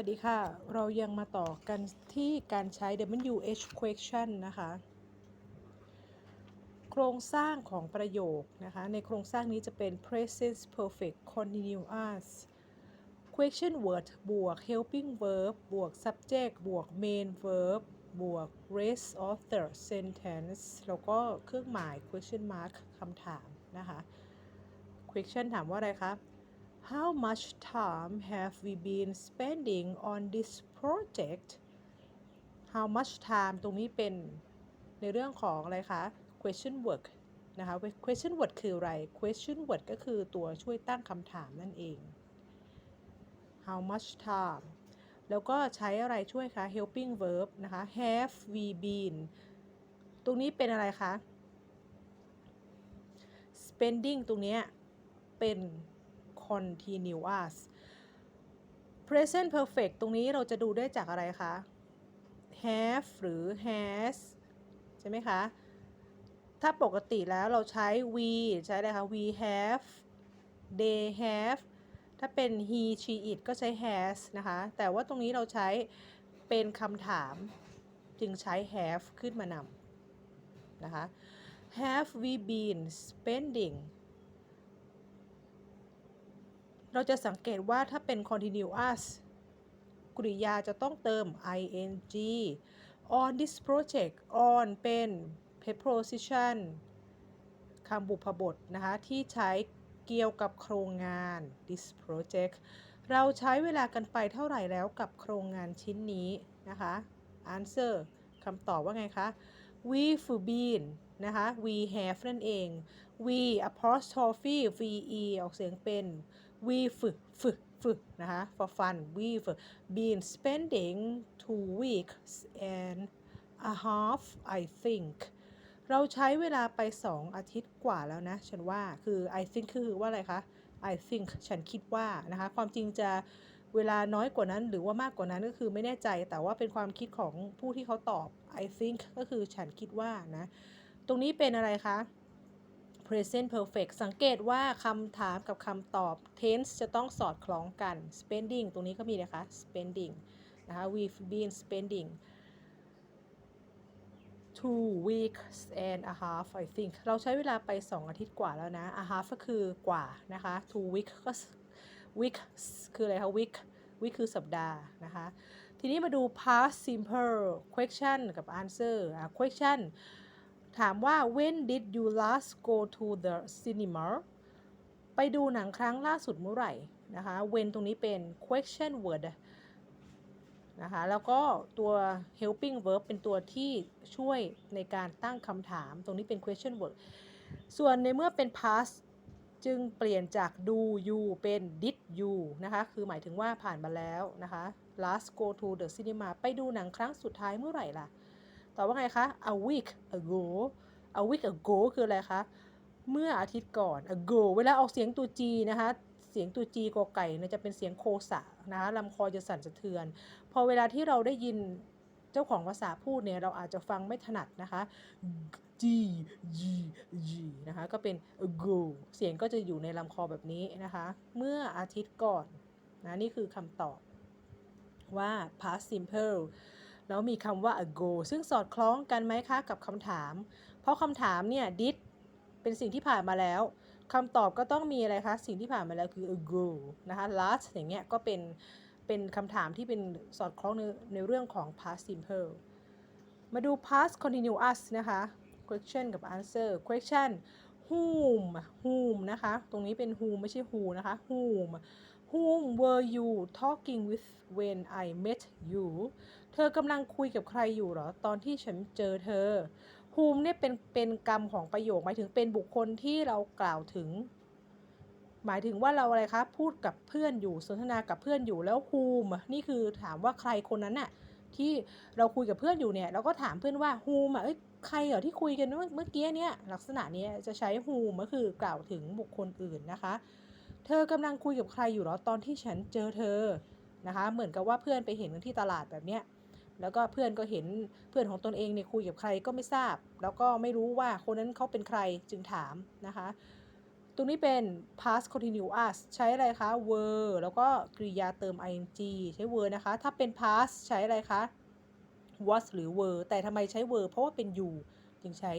วัสดีค่ะ เรายังมาต่อกันที่การใช้ WH question นะคะ โครงสร้างของประโยคนะคะ ในโครงสร้างนี้จะเป็น present perfect continuous question word บวก helping verb บวก subject บวก main verb บวก rest of the sentence แล้วก็เครื่องหมาย question mark คำถามนะคะ question ถามว่าอะไรคะ How much time have we been spending on this project How much time ตรงนี้เป็นในเรื่องของอะไรคะ question word นะคะ question word คืออะไร question word ก็คือตัวช่วยตั้งคำถามนั่นเอง How much time แล้วก็ใช้อะไรช่วยคะ helping verb นะคะ have we been ตรงนี้เป็นอะไรคะ spending ตรงนี้เป็น continuous present perfect ตรงนี้เราจะดูได้จากอะไรคะ have หรือ has ใช่ไหมคะ ถ้าปกติแล้วเราใช้ we ใช้อะไรคะ we have they have ถ้าเป็น he she it ก็ใช้ has นะคะ แต่ว่าตรงนี้เราใช้เป็นคำถามจึงใช้ have ขึ้นมานำนะคะ have we been spending เราจะสังเกตว่าถ้าเป็น continuous กริยาจะต้องเติม ing on this project on เป็น preposition คำบุพบทนะคะ ที่ใช้เกี่ยวกับโครงงาน this project เราใช้เวลากันไปเท่าไหร่แล้วกับโครงงานชิ้นนี้นะคะ answer คำตอบว่าไงคะ we've been นะคะ we have นั่นเอง we apostrophe ve ออกเสียงเป็น we've ฝึกฝึกนะคะ for fun we've been spending two weeks and a half I think เราใช้เวลาไป 2 อาทิตย์กว่าแล้วนะ ฉันว่าคือ I think คือว่าอะไรคะ I think ฉันคิดว่านะคะ ความจริงจะเวลาน้อยกว่านั้นหรือว่ามากกว่านั้นก็คือไม่แน่ใจแต่ว่าเป็นความคิดของผู้ที่เขาตอบ I think ก็คือฉันคิดว่านะ ตรงนี้เป็นอะไรคะ present perfect สังเกตว่าคำถามกับคำตอบ tense จะต้องสอดคล้องกัน spending ตรงนี้ก็มีนะคะ spending นะคะ we've been spending two weeks and a half I think เราใช้เวลาไป 2 อาทิตย์กว่าแล้วนะ a half ก็คือกว่านะคะ two week ก็ week คืออะไรคะ week week คือสัปดาห์นะคะ ทีนี้มาดู past simple question กับ answer question ถามว่า when did you last go to the cinema ไปดูหนังครั้งล่าสุดเมื่อไหร่นะคะ when ตรงนี้เป็น question word นะคะ แล้วก็ตัว helping verb เป็นตัวที่ช่วยในการตั้งคำถาม ตรงนี้เป็น question word ส่วนในเมื่อเป็น past จึงเปลี่ยนจาก do you เป็น did you นะคะ คือหมายถึงว่าผ่านมาแล้วนะคะ last go to the cinema ไปดูหนังครั้งสุดท้ายเมื่อไหร่ล่ะ ตอบว่าไงคะ a week ago a week ago คืออะไรคะ เมื่ออาทิตย์ก่อน ago เวลาออกเสียงตัว G นะคะ เสียงตัว G กอไก่เนี่ยจะเป็นเสียงโคสะนะคะลำคอจะสั่นสะเทือน พอเวลาที่เราได้ยินเจ้าของภาษาพูดเนี่ยเราอาจจะฟังไม่ถนัดนะคะ G G G นะคะ ก็เป็น ago เสียงก็จะอยู่ในลำคอแบบนี้นะคะ เมื่ออาทิตย์ก่อนนะนี่คือคำตอบว่า past simple แล้วมีคำว่า ago ซึ่งสอดคล้องกันไหมคะกับคำถาม เพราะคำถามเนี่ย did เป็นสิ่งที่ผ่านมาแล้วคำตอบก็ต้องมีอะไรคะ สิ่งที่ผ่านมาแล้วคือ ago นะคะ last อย่างเงี้ยก็เป็นเป็นคำถามที่เป็นสอดคล้องในในเรื่องของ past simple มาดู past continuous นะคะ question กับ answer question whom whom นะคะ ตรงนี้เป็น whom ไม่ใช่ who นะคะ whom whom were you talking with when I met you เธอกำลังคุยกับใครอยู่เหรอ ตอนที่ฉันเจอเธอ whom เนี่ยเป็นเป็นกรรมของประโยคหมายถึงเป็นบุคคลที่เรากล่าวถึง หมายถึงว่าเราอะไรคะพูดกับเพื่อนอยู่สนทนากับเพื่อนอยู่แล้ว whom นี่คือถามว่าใครคนนั้นน่ะที่เราคุยกับเพื่อนอยู่เนี่ยเราก็ถามเพื่อนว่า whom อะเอ้ยใครเหรอที่คุยกันเมื่อกี้เนี่ยลักษณะนี้จะใช้ whom ก็คือกล่าวถึงบุคคลอื่นนะคะ เธอกำลังคุยกับใครอยู่เหรอตอนที่ฉันเจอเธอนะคะ เหมือนกับว่าเพื่อนไปเห็นกันที่ตลาดแบบเนี้ย แล้วก็เพื่อนก็เห็นเพื่อนของตนเองเนี่ยคุยกับใครก็ไม่ทราบ แล้วก็ไม่รู้ว่าคนนั้นเขาเป็นใครจึงถามนะคะ ตรงนี้เป็น past continuous ใช้อะไรคะ were แล้วก็กริยาเติม ing ใช้ were นะคะ ถ้าเป็น past ใช้อะไรคะ was หรือ were แต่ทำไมใช้ were เพราะว่าเป็น you จึงใช้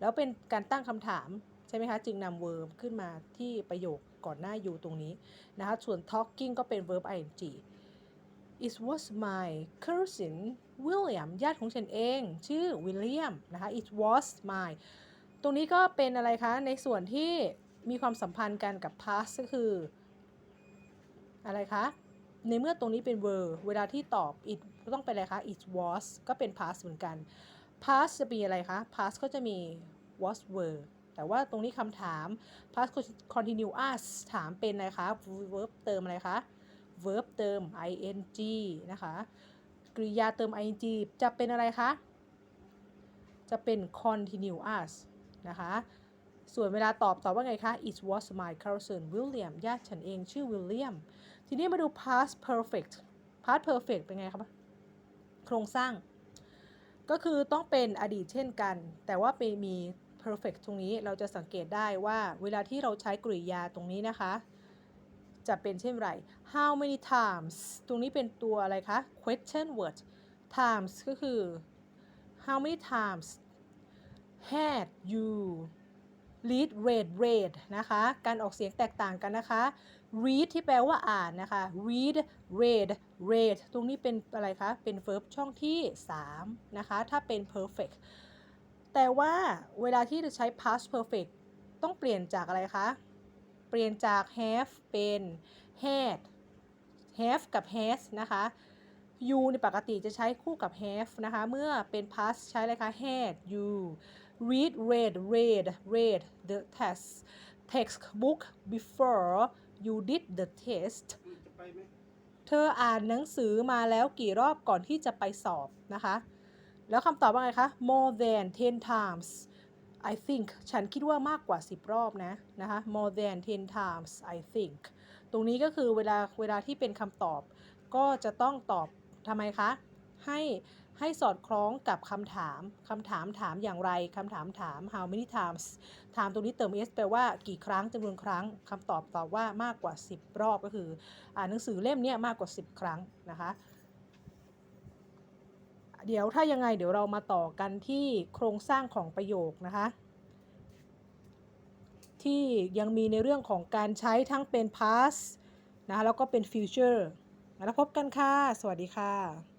แล้วเป็นการตั้งคำถามใช่ไหมคะ จึงนำ verb ขึ้นมาที่ประโยคก่อนหน้า you ตรงนี้นะคะ ส่วน talking ก็เป็น verb ing it was my cousin William ญาติของฉันเอง ชื่อ William นะคะ it was my ตรงนี้ก็เป็นอะไรคะ ในส่วนที่มีความสัมพันธ์กันกับ past ก็คือ อะไรคะ ในเมื่อตรงนี้เป็น were เวลาที่ตอบ it ก็ต้องเป็นอะไรคะ it was ก็เป็น past เหมือนกัน past จะมีอะไรคะ past ก็จะมี was were แต่ว่าตรงนี้คำถาม past continuous ถามเป็นอะไรคะ verb เติมอะไรคะ verb เติม ing นะคะกริยาเติม ing จะเป็นอะไรคะ จะเป็น continuous นะคะ ส่วนเวลาตอบตอบว่าไงคะ it was my cousin William ญาติฉันเองชื่อ William ทีนี้มาดู past perfect past perfect เป็นไงครับ โครงสร้าง ก็คือต้องเป็นอดีตเช่นกัน แต่ว่าเป็นมี perfect ตรงนี้เราจะสังเกตได้ว่าเวลาที่เราใช้กริยาตรงนี้นะคะ จะเป็นเช่นไร how many times ตรงนี้เป็นตัวอะไรคะ question word times ก็คือ how many times had you read read read นะคะ การออกเสียงแตกต่างกันนะคะ read ที่แปลว่าอ่านนะคะ read read read ตรงนี้เป็นอะไรคะ เป็น verb ช่องที่ 3 นะคะ ถ้าเป็น perfect แต่ว่าเวลาที่จะใช้ past perfect ต้องเปลี่ยนจากอะไรคะ เปลี่ยนจาก have เป็น had have กับ has นะคะ you ในปกติจะใช้คู่กับ have นะคะ เมื่อเป็น past ใช้อะไรคะ had you read read read read the test textbook before you did the test เธออ่านหนังสือมาแล้วกี่รอบก่อนที่จะไปสอบนะคะ แล้วคำตอบว่าไงคะ more than 10 times I think ฉันคิดว่ามากกว่า 10 รอบนะนะคะ more than 10 times I think ตรงนี้ก็คือเวลาเวลาที่เป็นคำตอบ ก็จะต้องตอบทำไมคะ ให้ให้สอดคล้องกับคำถามคำถามถามอย่างไรคำถามถาม how many times ถามตรงนี้เติม s แปลว่ากี่ครั้งจำนวนครั้งคำตอบตอบว่ามากกว่า 10 รอบก็คือ อ่านหนังสือเล่มเนี้ยมากกว่า 10 ครั้งนะคะ เดี๋ยวถ้ายังไงเดี๋ยวเรามาต่อกันที่โครงสร้างของประโยคนะคะ ที่ยังมีในเรื่องของการใช้ทั้งเป็น past นะคะแล้วก็เป็น future แล้วพบกันค่ะ สวัสดีค่ะ